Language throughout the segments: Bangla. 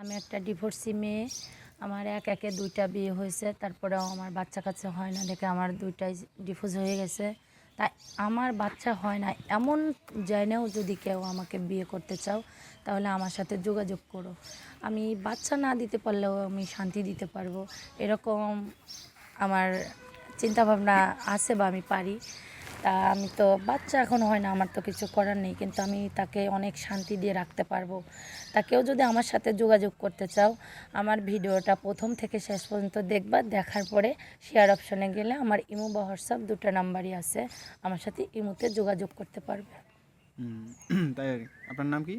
আমি একটা ডিভোর্সি মেয়ে, আমার এক একে দুইটা বিয়ে হয়েছে, তারপরেও আমার বাচ্চা কাচ্চা হয় না দেখে আমার দুইটাই ডিভোর্স হয়ে গেছে। তাই আমার বাচ্চা হয় না, এমন জেনেও যদি কেউ আমাকে বিয়ে করতে চাও, তাহলে আমার সাথে যোগাযোগ করো। আমি বাচ্চা না দিতে পারলেও আমি শান্তি দিতে পারব। এরকম আমার চিন্তাভাবনা আছে বা আমি পারি। তা আমি তো বাচ্চা এখন হয় না আমার তো কিছু করার নেই কিন্তু আমি তাকে অনেক শান্তি দিয়ে রাখতে পারব। তা কেউ যদি আমার সাথে যোগাযোগ করতে চাও আমার ভিডিওটা প্রথম থেকে শেষ পর্যন্ত দেখবা দেখার পরে শেয়ার অপশনে গেলে আমার ইমো বা হোয়াটসঅ্যাপ দুটো নাম্বারই আছে আমার সাথে ইমোতে যোগাযোগ করতে পারবে। হুম, তাই আপনার নাম কি?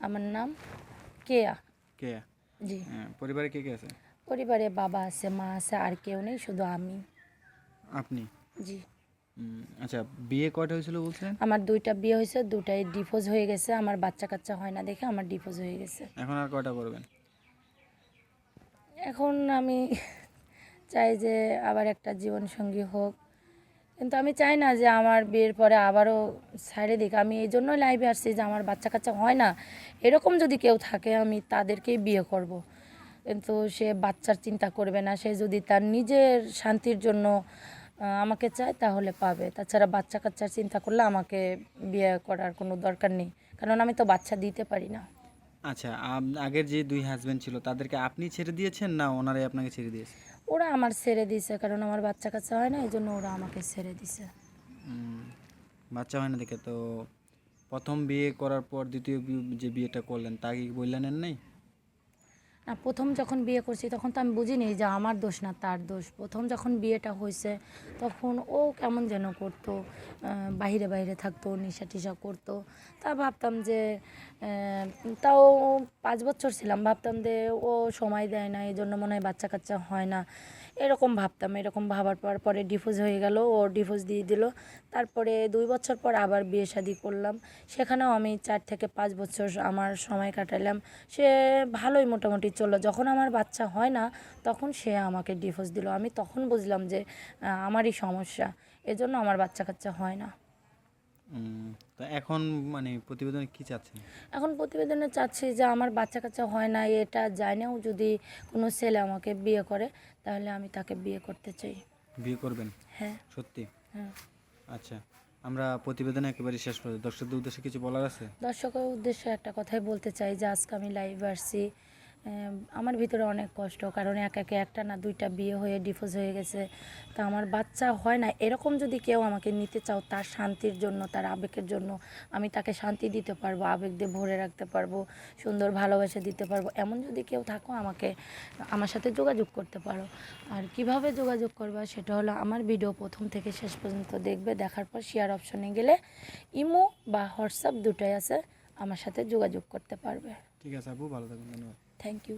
আমার নাম কেয়া। কেয়া। জি। হ্যাঁ, পরিবারে কে কে আছে? পরিবারে বাবা আছে মা আছে আর কেউ নেই শুধু আমি। আপনি? জি। আচ্ছা বিয়ে কয়টা হয়েছিল বলছেন? আমার দুইটা বিয়ে হয়েছে দুটাই ডিভোর্স হয়ে গেছে আমার বাচ্চা কাচ্চা হয় না দেখে আমার ডিভোর্স হয়ে গেছে। এখন আর কয়টা করবেন? এখন আমি চাই যে আবার একটা জীবনসঙ্গী হোক। কিন্তু আমি চাই না যে আমার বিয়ের পরে আবারও সাইডে দিক। আমি এই জন্যই লাইভে আসছি যে আমার বাচ্চা কাচ্চা হয় না। এরকম যদি কেউ থাকে আমি তাদেরকেই বিয়ে করব। কিন্তু সে বাচ্চার চিন্তা করবে না। সে যদি তার নিজের শান্তির জন্য আমাকে চায় তাহলে পাবে। তাছাড়া বাচ্চা কাচ্চার চিন্তা করলে আমাকে বিয়ে করার কোনো দরকার নেই। কারণ আমি তো বাচ্চা দিতে পারি না। আচ্ছা আগের যে দুই হাজবেন্ড ছিল তাদেরকে আপনি ছেড়ে দিয়েছেন না ওনারাই আপনাকে ছেড়ে দিয়েছে? ওরা আমার ছেড়ে দিয়েছে কারণ আমার বাচ্চা কাচ্চা হয় না এই জন্য ওরা আমাকে ছেড়ে দিছে বাচ্চা হয় না দেখে তো প্রথম বিয়ে করার পর দ্বিতীয় যে বিয়েটা করলেন তা কি বললেন নেই? না প্রথম যখন বিয়ে করছি তখন তো আমি বুঝিনি যে আমার দোষ না তার দোষ। প্রথম যখন বিয়েটা হয়েছে তখন ও কেমন যেন করতো আহ, বাইরে থাকতো নেশা টিশা করতো। তা ভাবতাম যে তাও পাঁচ বছর ছিলাম ভাবতাম যে ও সময় দেয় না এই জন্য মনে হয় বাচ্চা কাচ্চা হয় না। এরকম ভাবতাম এরকম ভাবার পর পরে ডিভোর্স হয়ে গেল ও ডিভোর্স দিয়ে দিল। তারপরে দুই বছর পর আবার বিয়ে শাদি করলাম। সেখানেও আমি চার থেকে পাঁচ বছর আমার সময় কাটালাম সে ভালোই মোটামুটি চলল। যখন আমার বাচ্চা হয় না তখন সে আমাকে ডিভোর্স দিল। আমি তখন বুঝলাম যে আমারই সমস্যা। এজন্য আমার বাচ্চা কাচ্চা হয় না। তা এখন মানে প্রতিবেদনে কি চাচ্ছেন? এখন প্রতিবেদনে চাচ্ছি যে আমার বাচ্চা কাচ্চা হয় না এটা জানেও যদি কোনো ছেলে আমাকে বিয়ে করে তাহলে আমি তাকে বিয়ে করতে চাই। বিয়ে করবেন? হ্যাঁ। সত্যি? হ্যাঁ। আচ্ছা আমরা প্রতিবেদনে একেবারে শেষ পর্যন্ত দর্শকদের উদ্দেশ্যে কিছু বলার আছে? দর্শকের উদ্দেশ্যে একটা কথাই বলতে চাই যে আজকে আমি লাইভ আসছি। আমার ভিতরে অনেক কষ্ট, কারণ এক একে একটা না দুইটা বিয়ে হয়ে ডিভোর্স হয়ে গেছে। তা আমার বাচ্চা হয় না, এরকম যদি কেউ আমাকে নিতে চাও তার শান্তির জন্য, তার আবেগের জন্য, আমি তাকে শান্তি দিতে পারব, আবেগ দিয়ে ভরে রাখতে পারব, সুন্দর ভালোবাসা দিতে পারব, এমন যদি কেউ থাকো আমাকে, আমার সাথে যোগাযোগ করতে পারো। আর কীভাবে যোগাযোগ করবা সেটা হলো আমার ভিডিও প্রথম থেকে শেষ পর্যন্ত দেখবে, দেখার পর শেয়ার অপশনে গেলে ইমো বা হোয়াটসঅ্যাপ দুটোই আছে। আমার সাথে যোগাযোগ করতে পারবে। ঠিক আছে আপু ভালো থাকবেন ধন্যবাদ। Thank you